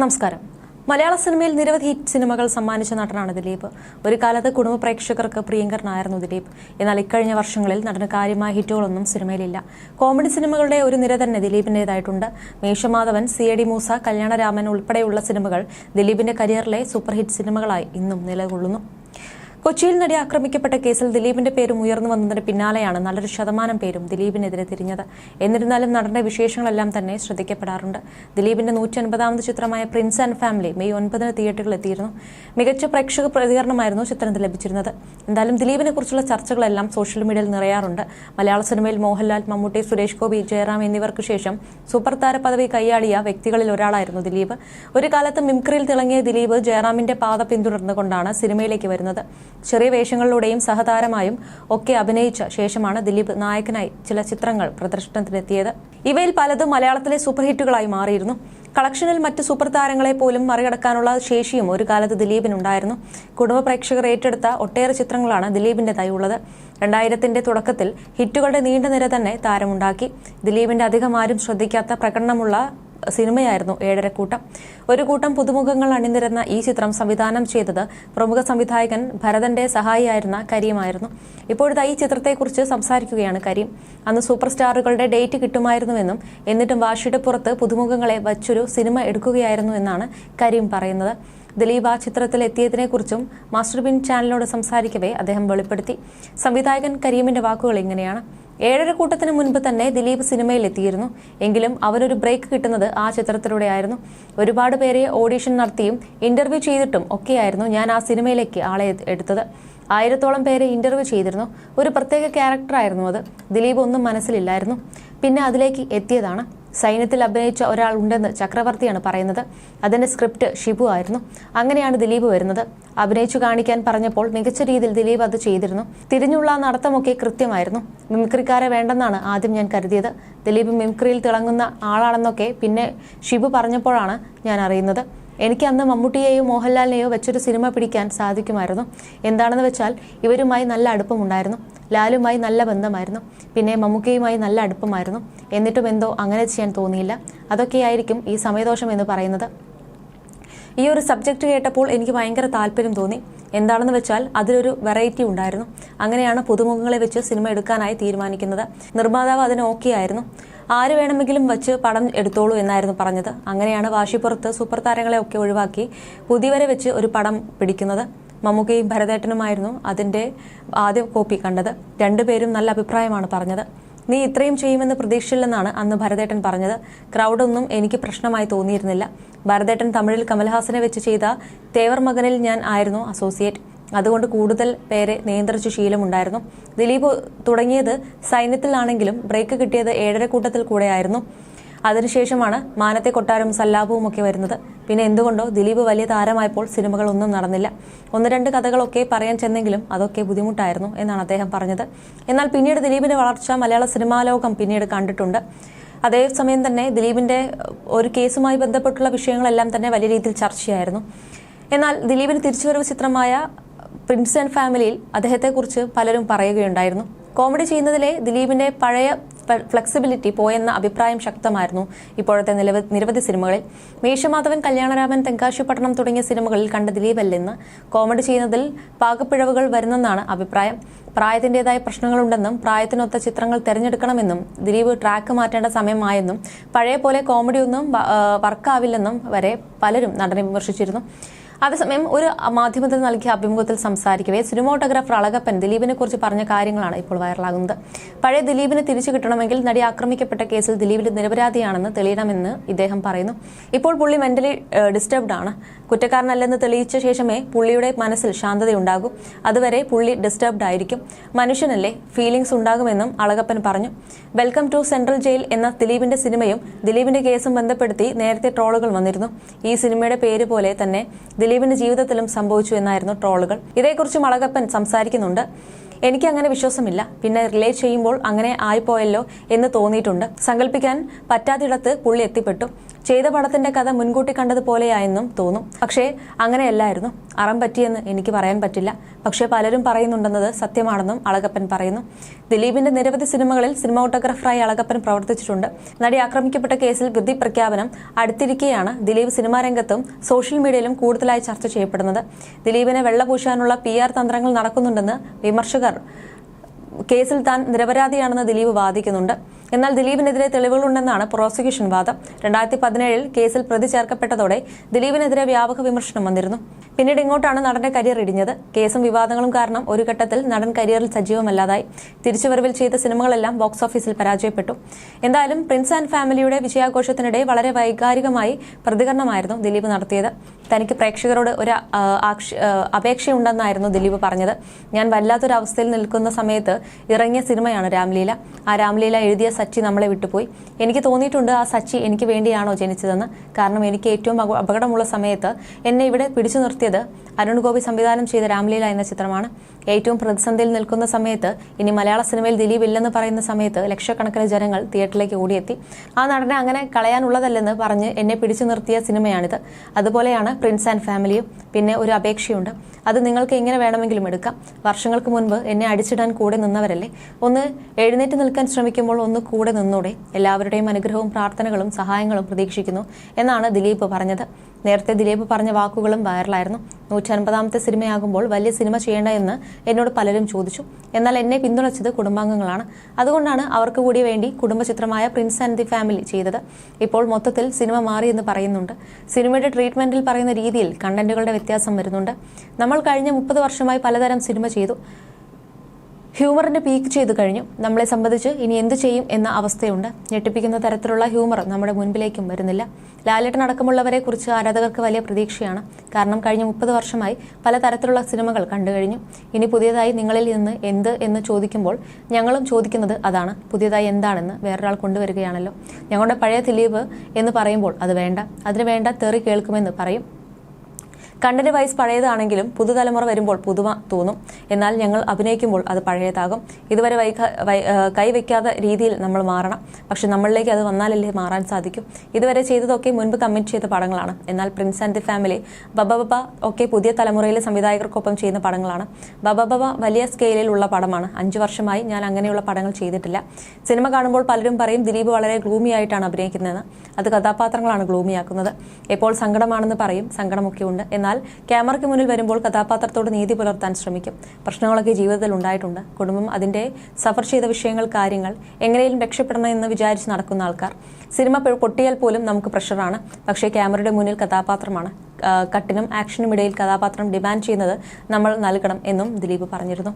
നമസ്കാരം. മലയാള സിനിമയിൽ നിരവധി ഹിറ്റ് സിനിമകൾ സമ്മാനിച്ച നടനാണ് ദിലീപ്. ഒരു കാലത്ത് കുടുംബ പ്രേക്ഷകർക്ക് പ്രിയങ്കരനായിരുന്നു ദിലീപ്. എന്നാൽ ഇക്കഴിഞ്ഞ വർഷങ്ങളിൽ നടന് കാര്യമായ ഹിറ്റുകളൊന്നും സിനിമയിലില്ല. കോമഡി സിനിമകളുടെ ഒരു നിര തന്നെ ദിലീപിന്റെതായിട്ടുണ്ട് Meesa Madhavan C I D Moosa Kalyanaraman ഉൾപ്പെടെയുള്ള സിനിമകൾ ദിലീപിന്റെ കരിയറിലെ സൂപ്പർ ഹിറ്റ് സിനിമകളായി ഇന്നും നിലകൊള്ളുന്നു. കൊച്ചിയിൽ നടി ആക്രമിക്കപ്പെട്ട കേസിൽ ദിലീപിന്റെ പേരും ഉയർന്നു വന്നതിന് പിന്നാലെയാണ് നല്ലൊരു ശതമാനം പേരും ദിലീപിനെതിരെ തിരിഞ്ഞത്. എന്നിരുന്നാലും നടന്റെ വിശേഷങ്ങളെല്ലാം തന്നെ ശ്രദ്ധിക്കപ്പെടാറുണ്ട്. ദിലീപിന്റെ നൂറ്റി അൻപതാമത് ചിത്രമായ പ്രിൻസ് ആൻഡ് ഫാമിലി മെയ് ഒൻപതിന് തിയേറ്ററിൽ എത്തിയിരുന്നു. മികച്ച പ്രേക്ഷക പ്രതികരണമായിരുന്നു ചിത്രത്തിൽ ലഭിച്ചിരുന്നത്. എന്തായാലും ദിലീപിനെ കുറിച്ചുള്ള ചർച്ചകളെല്ലാം സോഷ്യൽ മീഡിയയിൽ നിറയാറുണ്ട്. മലയാള സിനിമയിൽ മോഹൻലാൽ മമ്മൂട്ടി സുരേഷ് ഗോപി ജയറാം എന്നിവർക്ക് ശേഷം സൂപ്പർ താര പദവി കൈയാളിയ വ്യക്തികളിൽ ഒരാളായിരുന്നു ദിലീപ്. ഒരു കാലത്ത് മിംക്രിയിൽ തിളങ്ങിയ ദിലീപ് ജയറാമിന്റെ പാത പിന്തുടർന്നുകൊണ്ടാണ് സിനിമയിലേക്ക് വരുന്നത്. ചെറിയ വേഷങ്ങളിലൂടെയും സഹതാരമായും ഒക്കെ അഭിനയിച്ച ശേഷമാണ് ദിലീപ് നായകനായി ചില ചിത്രങ്ങൾ പ്രദർശനത്തിനെത്തിയത്. ഇവയിൽ പലതും മലയാളത്തിലെ സൂപ്പർ ഹിറ്റുകളായി മാറിയിരുന്നു. കളക്ഷനിൽ മറ്റ് സൂപ്പർ താരങ്ങളെ പോലും മറികടക്കാനുള്ള ശേഷിയും ഒരു കാലത്ത് ദിലീപിനുണ്ടായിരുന്നു. കുടുംബ പ്രേക്ഷകർ ഏറ്റെടുത്ത ഒട്ടേറെ ചിത്രങ്ങളാണ് ദിലീപിന്റേതായി ഉള്ളത്. രണ്ടായിരത്തിന്റെ തുടക്കത്തിൽ ഹിറ്റുകളുടെ നീണ്ട നിര തന്നെ താരമുണ്ടാക്കി. ദിലീപിന്റെ അധികം ആരും ശ്രദ്ധിക്കാത്ത പ്രകടനമുള്ള സിനിമയായിരുന്നു ഏഴരക്കൂട്ടം ഒരു കൂട്ടം പുതുമുഖങ്ങൾ അണിനിരന്ന ഈ ചിത്രം സംവിധാനം ചെയ്തത് പ്രമുഖ സംവിധായകൻ ഭരതന്റെ സഹായിയായിരുന്ന കരീമായിരുന്നു. ഇപ്പോഴത്തെ ഈ ചിത്രത്തെക്കുറിച്ച് സംസാരിക്കുകയാണ് കരീം. അന്ന് സൂപ്പർ സ്റ്റാറുകളുടെ ഡേറ്റ് കിട്ടുമായിരുന്നുവെന്നും എന്നിട്ടും വാശിയുടെ പുറത്ത് പുതുമുഖങ്ങളെ വച്ചൊരു സിനിമ എടുക്കുകയായിരുന്നു എന്നാണ് കരീം പറയുന്നത്. ദിലീപ് ആ ചിത്രത്തിൽ എത്തിയതിനെക്കുറിച്ചും മാസ്റ്റർ ബിൻ ചാനലിനോട് സംസാരിക്കവേ അദ്ദേഹം വെളിപ്പെടുത്തി. സംവിധായകൻ കരീമിന്റെ വാക്കുകൾ ഇങ്ങനെയാണ്. ഏഴര കൂട്ടത്തിന് മുൻപ് തന്നെ ദിലീപ് സിനിമയിൽ എത്തിയിരുന്നു. എങ്കിലും അവനൊരു ബ്രേക്ക് കിട്ടുന്നത് ആ ചിത്രത്തിലൂടെയായിരുന്നു. ഒരുപാട് പേരെ ഓഡീഷൻ നടത്തിയും ഇന്റർവ്യൂ ചെയ്തിട്ടും ഒക്കെയായിരുന്നു ഞാൻ ആ സിനിമയിലേക്ക് ആളെ എടുത്തത്. ആയിരത്തോളം പേരെ ഇന്റർവ്യൂ ചെയ്തിരുന്നു. ഒരു പ്രത്യേക ക്യാരക്ടറായിരുന്നു അത്. ദിലീപ് ഒന്നും മനസ്സിലില്ലായിരുന്നു. പിന്നെ അതിലേക്ക് എത്തിയതാണ്. സൈന്യത്തിൽ അഭിനയിച്ച ഒരാൾ ഉണ്ടെന്ന് ചക്രവർത്തിയാണ് പറയുന്നത്. അതിന്റെ സ്ക്രിപ്റ്റ് ഷിബു ആയിരുന്നു. അങ്ങനെയാണ് ദിലീപ് വരുന്നത്. അഭിനയിച്ചു കാണിക്കാൻ പറഞ്ഞപ്പോൾ മികച്ച രീതിയിൽ ദിലീപ് അത് ചെയ്തിരുന്നു. തിരിഞ്ഞുള്ള നടത്തമൊക്കെ കൃത്യമായിരുന്നു. മിമിക്രിക്കാരെ വേണ്ടെന്നാണ് ആദ്യം ഞാൻ കരുതിയത്. ദിലീപ് മിമിക്രിയിൽ തിളങ്ങുന്ന ആളാണെന്നൊക്കെ പിന്നെ ഷിബു പറഞ്ഞപ്പോഴാണ് ഞാൻ അറിയുന്നത്. എനിക്ക് അന്ന് മമ്മൂട്ടിയെയോ മോഹൻലാലിനെയോ വെച്ചൊരു സിനിമ പിടിക്കാൻ സാധിക്കുമായിരുന്നു. എന്താണെന്ന് വെച്ചാൽ ഇവരുമായി നല്ല അടുപ്പമുണ്ടായിരുന്നു. ലാലുമായി നല്ല ബന്ധമായിരുന്നു. പിന്നെ മമ്മൂക്കയുമായി നല്ല അടുപ്പമായിരുന്നു. എന്നിട്ടും എന്തോ അങ്ങനെ ചെയ്യാൻ തോന്നിയില്ല. അതൊക്കെയായിരിക്കും ഈ സമയദോഷം എന്ന് പറയുന്നത്. ഈ ഒരു സബ്ജക്റ്റ് കേട്ടപ്പോൾ എനിക്ക് ഭയങ്കര താല്പര്യം തോന്നി. എന്താണെന്ന് വെച്ചാൽ അതിലൊരു വെറൈറ്റി ഉണ്ടായിരുന്നു. അങ്ങനെയാണ് പുതുമുഖങ്ങളെ വെച്ച് സിനിമ എടുക്കാനായി തീരുമാനിക്കുന്നത്. നിർമ്മാതാവ് അതിന് ഓക്കെ ആയിരുന്നു. ആര് വേണമെങ്കിലും വെച്ച് പടം എടുത്തോളൂ എന്നായിരുന്നു പറഞ്ഞത്. അങ്ങനെയാണ് വാശിപ്പുറത്ത് സൂപ്പർ താരങ്ങളെ ഒക്കെ ഒഴിവാക്കി പുതിയവരെ വെച്ച് ഒരു പടം പിടിക്കുന്നത് മമ്മൂക്കയും ഭരതേട്ടനുമായിരുന്നു അതിന്റെ ആദ്യ കോപ്പി കണ്ടത്. രണ്ടുപേരും നല്ല അഭിപ്രായമാണ് പറഞ്ഞത്. നീ ഇത്രയും ചെയ്യുമെന്ന് പ്രതീക്ഷയില്ലെന്നാണ് അന്ന് ഭരതേട്ടൻ പറഞ്ഞത്. ക്രൗഡൊന്നും എനിക്ക് പ്രശ്നമായി തോന്നിയിരുന്നില്ല. ഭരതേട്ടൻ തമിഴിൽ കമൽഹാസനെ വെച്ച് ചെയ്ത തേവർ മകനിൽ ഞാൻ ആയിരുന്നു അസോസിയേറ്റ് അതുകൊണ്ട് കൂടുതൽ പേരെ നിയന്ത്രിച്ച ശീലമുണ്ടായിരുന്നു. ദിലീപ് തുടങ്ങിയത് സൈന്യത്തിലാണെങ്കിലും ബ്രേക്ക് കിട്ടിയത് ഏഴര കൂട്ടത്തിൽ കൂടെയായിരുന്നു. അതിനുശേഷമാണ് മാനത്തെ കൊട്ടാരം സല്ലാപവും ഒക്കെ വരുന്നത്. പിന്നെ എന്തുകൊണ്ടോ ദിലീപ് വലിയ താരമായപ്പോൾ സിനിമകളൊന്നും നടന്നില്ല. ഒന്ന് രണ്ട് കഥകളൊക്കെ പറയാൻ ചെന്നെങ്കിലും അതൊക്കെ ബുദ്ധിമുട്ടായിരുന്നു എന്നാണ് അദ്ദേഹം പറഞ്ഞത്. എന്നാൽ പിന്നീട് ദിലീപിന്റെ വളർച്ച മലയാള സിനിമാ ലോകം പിന്നീട് കണ്ടിട്ടുണ്ട്. അതേസമയം തന്നെ ദിലീപിന്റെ ഒരു കേസുമായി ബന്ധപ്പെട്ടുള്ള വിഷയങ്ങളെല്ലാം തന്നെ വലിയ രീതിയിൽ ചർച്ചയായിരുന്നു. എന്നാൽ ദിലീപിന് തിരിച്ചുവരവ് ചിത്രമായ പ്രിൻസ് ആൻഡ് ഫാമിലിയിൽ അദ്ദേഹത്തെക്കുറിച്ച് പലരും പറയുകയുണ്ടായിരുന്നു. കോമഡി ചെയ്യുന്നതിലെ ദിലീപിന്റെ പഴയ ഫ്ലെക്സിബിലിറ്റി പോയെന്ന അഭിപ്രായം ശക്തമായിരുന്നു ഇപ്പോഴത്തെ നിരവധി സിനിമകളിൽ. മേഷമാധവൻ കല്യാണരാമൻ തെങ്കാശി പട്ടണം തുടങ്ങിയ സിനിമകളിൽ കണ്ട ദിലീപല്ലെന്ന് കോമഡി ചെയ്യുന്നതിൽ പാകപ്പിഴവുകൾ വരുന്നെന്നാണ് അഭിപ്രായം. പ്രായത്തിന്റേതായ പ്രശ്നങ്ങളുണ്ടെന്നും പ്രായത്തിനൊത്ത ചിത്രങ്ങൾ തിരഞ്ഞെടുക്കണമെന്നും ദിലീപ് ട്രാക്ക് മാറ്റേണ്ട സമയമായെന്നും പഴയ പോലെ കോമഡിയൊന്നും വർക്കാവില്ലെന്നും വരെ പലരും നടനെ വിമർശിച്ചിരുന്നു. അതേസമയം ഒരു മാധ്യമത്തിൽ നൽകിയ അഭിമുഖത്തിൽ സംസാരിക്കവേ സിനിമോട്ടോഗ്രാഫർ അളകപ്പൻ ദിലീപിനെ കുറിച്ച് പറഞ്ഞ കാര്യങ്ങളാണ് ഇപ്പോൾ വൈറലാകുന്നത്. പഴയ ദിലീപിനെ തിരിച്ചു കിട്ടണമെങ്കിൽ നടി ആക്രമിക്കപ്പെട്ട കേസിൽ ദിലീപിന്റെ നിരപരാധിയാണെന്ന് തെളിയണമെന്ന് ഇദ്ദേഹം പറയുന്നു. ഇപ്പോൾ പുള്ളി മെന്റലി ഡിസ്റ്റർബ്ഡ് ആണ്. കുറ്റക്കാരനല്ലെന്ന് തെളിയിച്ച ശേഷമേ പുള്ളിയുടെ മനസ്സിൽ ശാന്തതയുണ്ടാകൂ. അതുവരെ പുള്ളി ഡിസ്റ്റർബ്ഡ് ആയിരിക്കും. മനുഷ്യനല്ലേ ഫീലിംഗ്സ് ഉണ്ടാകുമെന്നും അളകപ്പൻ പറഞ്ഞു. വെൽക്കം ടു സെൻട്രൽ ജയിൽ എന്ന ദിലീപിന്റെ സിനിമയും ദിലീപിന്റെ കേസും ബന്ധപ്പെടുത്തി നേരത്തെ ട്രോളുകൾ വന്നിരുന്നു. ഈ സിനിമയുടെ പേര് പോലെ തന്നെ ദിലീപിന്റെ ജീവിതത്തിലും സംഭവിച്ചു എന്നായിരുന്നു ട്രോളുകൾ. ഇതേക്കുറിച്ച് മളകപ്പൻ സംസാരിക്കുന്നുണ്ട്. എനിക്ക് അങ്ങനെ വിശ്വാസമില്ല. പിന്നെ റിലേ ചെയ്യുമ്പോൾ അങ്ങനെ ആയിപ്പോയല്ലോ എന്ന് തോന്നിയിട്ടുണ്ട്. സങ്കല്പിക്കാൻ പറ്റാത്തിടത്ത് പുള്ളി എത്തിപ്പെട്ടു. ചെയ്ത പടത്തിന്റെ കഥ മുൻകൂട്ടി കണ്ടതുപോലെയായെന്നും തോന്നും. പക്ഷേ അങ്ങനെയല്ലായിരുന്നു. അറം പറ്റിയെന്ന് എനിക്ക് പറയാൻ പറ്റില്ല. പക്ഷേ പലരും പറയുന്നുണ്ടെന്നത് സത്യമാണെന്നും അളകപ്പൻ പറയുന്നു. ദിലീപിന്റെ നിരവധി സിനിമകളിൽ സിനിമോട്ടോഗ്രാഫറായി അളകപ്പൻ പ്രവർത്തിച്ചിട്ടുണ്ട്. നടി ആക്രമിക്കപ്പെട്ട കേസിൽ വിധി പ്രഖ്യാപനം അടുത്തിരിക്കെയാണ് ദിലീപ് സിനിമാ രംഗത്തും സോഷ്യൽ മീഡിയയിലും കൂടുതലായി ചർച്ച ചെയ്യപ്പെടുന്നത്. ദിലീപിനെ വെള്ളപൂശാനുള്ള പി ആർ തന്ത്രങ്ങൾ നടക്കുന്നുണ്ടെന്ന് വിമർശകർ കേസിൽ താൻ നിരപരാധിയാണെന്ന് ദിലീപ് വാദിക്കുന്നുണ്ട്. എന്നാൽ ദിലീപിനെതിരെ തെളിവുകളുണ്ടെന്നാണ് പ്രോസിക്യൂഷൻ വാദം. രണ്ടായിരത്തി പതിനേഴിൽ കേസിൽ പ്രതി ചേർക്കപ്പെട്ടതോടെ ദിലീപിനെതിരെ വ്യാപക വിമർശനം വന്നിരുന്നു. പിന്നീട് ഇങ്ങോട്ടാണ് നടന്റെ കരിയർ ഇടിഞ്ഞത്. കേസും വിവാദങ്ങളും കാരണം ഒരു ഘട്ടത്തിൽ നടൻ കരിയറിൽ സജീവമല്ലാതായി. തിരിച്ചുവരവിൽ ചെയ്ത സിനിമകളെല്ലാം ബോക്സ് ഓഫീസിൽ പരാജയപ്പെട്ടു. എന്തായാലും പ്രിൻസ് ആൻഡ് ഫാമിലിയുടെ വിജയാഘോഷത്തിനിടെ വളരെ വൈകാരികമായി പ്രതികരണമായിരുന്നു ദിലീപ് നടത്തിയത്. തനിക്ക് പ്രേക്ഷകരോട് ഒരു അപേക്ഷയുണ്ടെന്നായിരുന്നു ദിലീപ് പറഞ്ഞത്. ഞാൻ വല്ലാത്തൊരു അവസ്ഥയിൽ നിൽക്കുന്ന സമയത്ത് ഇറങ്ങിയ സിനിമയാണ് രാംലീല. ആ രാംലീല എഴുതിയ സച്ചി നമ്മളെ വിട്ടുപോയി. എനിക്ക് തോന്നിയിട്ടുണ്ട് ആ സച്ചി എനിക്ക് വേണ്ടിയാണോ ജനിച്ചതെന്ന്. കാരണം എനിക്ക് ഏറ്റവും അപകടമുള്ള സമയത്ത് എന്നെ ഇവിടെ പിടിച്ചു നിർത്തിയത് അരുൺ ഗോപി സംവിധാനം ചെയ്ത രാംലീല എന്ന ചിത്രമാണ്. ഏറ്റവും പ്രതിസന്ധിയിൽ നിൽക്കുന്ന സമയത്ത് ഇനി മലയാള സിനിമയിൽ ദിലീപ് ഇല്ലെന്ന് പറയുന്ന സമയത്ത് ലക്ഷക്കണക്കിന് ജനങ്ങൾ തിയേറ്ററിലേക്ക് ഓടിയെത്തി. ആ നടനെ അങ്ങനെ കളയാനുള്ളതല്ലെന്ന് പറഞ്ഞ് എന്നെ പിടിച്ചു നിർത്തിയ സിനിമയാണിത്. അതുപോലെയാണ് പ്രിൻസ് ആൻഡ് ഫാമിലിയും. പിന്നെ ഒരു അപേക്ഷയുണ്ട്. അത് നിങ്ങൾക്ക് എങ്ങനെ വേണമെങ്കിലും എടുക്കാം. വർഷങ്ങൾക്ക് മുൻപ് എന്നെ അടിച്ചിടാൻ കൂടെ നിന്നവരല്ലേ? ഒന്ന് എഴുന്നേറ്റ് നിൽക്കാൻ ശ്രമിക്കുമ്പോൾ ഒന്ന് കൂടെ നിന്നൂടെ. എല്ലാവരുടെയും അനുഗ്രഹവും പ്രാർത്ഥനകളും സഹായങ്ങളും പ്രതീക്ഷിക്കുന്നു എന്നാണ് ദിലീപ് പറഞ്ഞത്. നേരത്തെ ദിലീപ് പറഞ്ഞ വാക്കുകളും വൈറലായിരുന്നു. നൂറ്റി അൻപതാമത്തെ സിനിമയാകുമ്പോൾ വലിയ സിനിമ ചെയ്യേണ്ട എന്ന് എന്നോട് പലരും ചോദിച്ചു. എന്നാൽ എന്നെ പിന്തുണച്ചത് കുടുംബാംഗങ്ങളാണ്. അതുകൊണ്ടാണ് അവർക്ക് കൂടി വേണ്ടി കുടുംബചിത്രമായ പ്രിൻസ് ആൻഡ് ദി ഫാമിലി ചെയ്തത്. ഇപ്പോൾ മൊത്തത്തിൽ സിനിമ മാറി എന്ന് പറയുന്നുണ്ട്. സിനിമയുടെ ട്രീറ്റ്മെന്റിൽ പറയുന്ന രീതിയിൽ കണ്ടന്റുകളുടെ വ്യത്യാസം വരുന്നുണ്ട്. നമ്മൾ കഴിഞ്ഞ മുപ്പത് വർഷമായി പലതരം സിനിമ ചെയ്തു. ഹ്യൂമറിന്റെ പീക്ക് ചെയ്തു കഴിഞ്ഞു. നമ്മളെ സംബന്ധിച്ച് ഇനി എന്ത് ചെയ്യും എന്ന അവസ്ഥയുണ്ട്. ഞെട്ടിപ്പിക്കുന്ന തരത്തിലുള്ള ഹ്യൂമർ നമ്മുടെ മുൻപിലേക്കും വരുന്നില്ല. ലാലേട്ടൻ അടക്കമുള്ളവരെ കുറിച്ച് ആരാധകർക്ക് വലിയ പ്രതീക്ഷയാണ്. കാരണം കഴിഞ്ഞ മുപ്പത് വർഷമായി പലതരത്തിലുള്ള സിനിമകൾ കണ്ടു കഴിഞ്ഞു. ഇനി പുതിയതായി നിങ്ങളിൽ നിന്ന് എന്ത് എന്ന് ചോദിക്കുമ്പോൾ ഞങ്ങളും ചോദിക്കുന്നത് അതാണ്. പുതിയതായി എന്താണെന്ന് വേറൊരാൾ കൊണ്ടുവരികയാണല്ലോ. ഞങ്ങളുടെ പഴയ ദിലീപ് എന്ന് പറയുമ്പോൾ അത് വേണ്ട. അതിന് വേണ്ട തെറി കേൾക്കുമെന്ന് പറയും. കണ്ടന്റ് വൈസ് പഴയതാണെങ്കിലും പുതുതലമുറ വരുമ്പോൾ പുതുമ തോന്നും. എന്നാൽ ഞങ്ങൾ അഭിനയിക്കുമ്പോൾ അത് പഴയതാകും. ഇതുവരെ കൈവയ്ക്കാത്ത രീതിയിൽ നമ്മൾ മാറണം. പക്ഷെ നമ്മളിലേക്ക് അത് വന്നാലല്ലേ മാറാൻ സാധിക്കും. ഇതുവരെ ചെയ്തതൊക്കെ മുൻപ് കമ്മിറ്റ് ചെയ്ത പടങ്ങളാണ്. എന്നാൽ പ്രിൻസ് ആൻഡ് ദി ഫാമിലി ബബ ബബ ഒക്കെ പുതിയ തലമുറയിലെ സംവിധായകർക്കൊപ്പം ചെയ്യുന്ന പടങ്ങളാണ്. ബബ ബബ വലിയ സ്കെയിലുള്ള ഉള്ള പടമാണ്. അഞ്ചു വർഷമായി ഞാൻ അങ്ങനെയുള്ള പടങ്ങൾ ചെയ്തിട്ടില്ല. സിനിമ കാണുമ്പോൾ പലരും പറയും ദിലീപ് വളരെ ഗ്ലൂമി ആയിട്ടാണ് അഭിനയിക്കുന്നതെന്ന്. അത് കഥാപാത്രങ്ങളാണ് ഗ്ലൂമിയാക്കുന്നത്. എപ്പോൾ സങ്കടമാണെന്ന് പറയും സങ്കടമൊക്കെ ഉണ്ട് എന്നാൽ ക്യാമറയ്ക്ക് മുന്നിൽ വരുമ്പോൾ കഥാപാത്രത്തോട് നീതി പുലർത്താൻ ശ്രമിക്കും. പ്രശ്നങ്ങളൊക്കെ ജീവിതത്തിൽ ഉണ്ടായിട്ടുണ്ട്. കുടുംബം അതിന്റെ സഫർ ചെയ്ത വിഷയങ്ങൾ കാര്യങ്ങൾ എങ്ങനെയും രക്ഷപ്പെടണം എന്ന് വിചാരിച്ച് നടക്കുന്ന ആൾക്കാർ. സിനിമ പൊട്ടിയാൽ പോലും നമുക്ക് പ്രഷറാണ്. പക്ഷേ ക്യാമറയുടെ മുന്നിൽ കഥാപാത്രമാണ്. കട്ടിനും ആക്ഷനും ഇടയിൽ കഥാപാത്രം ഡിമാൻഡ് ചെയ്യുന്നത് നമ്മൾ നൽകണം എന്നും ദിലീപ് പറഞ്ഞിരുന്നു.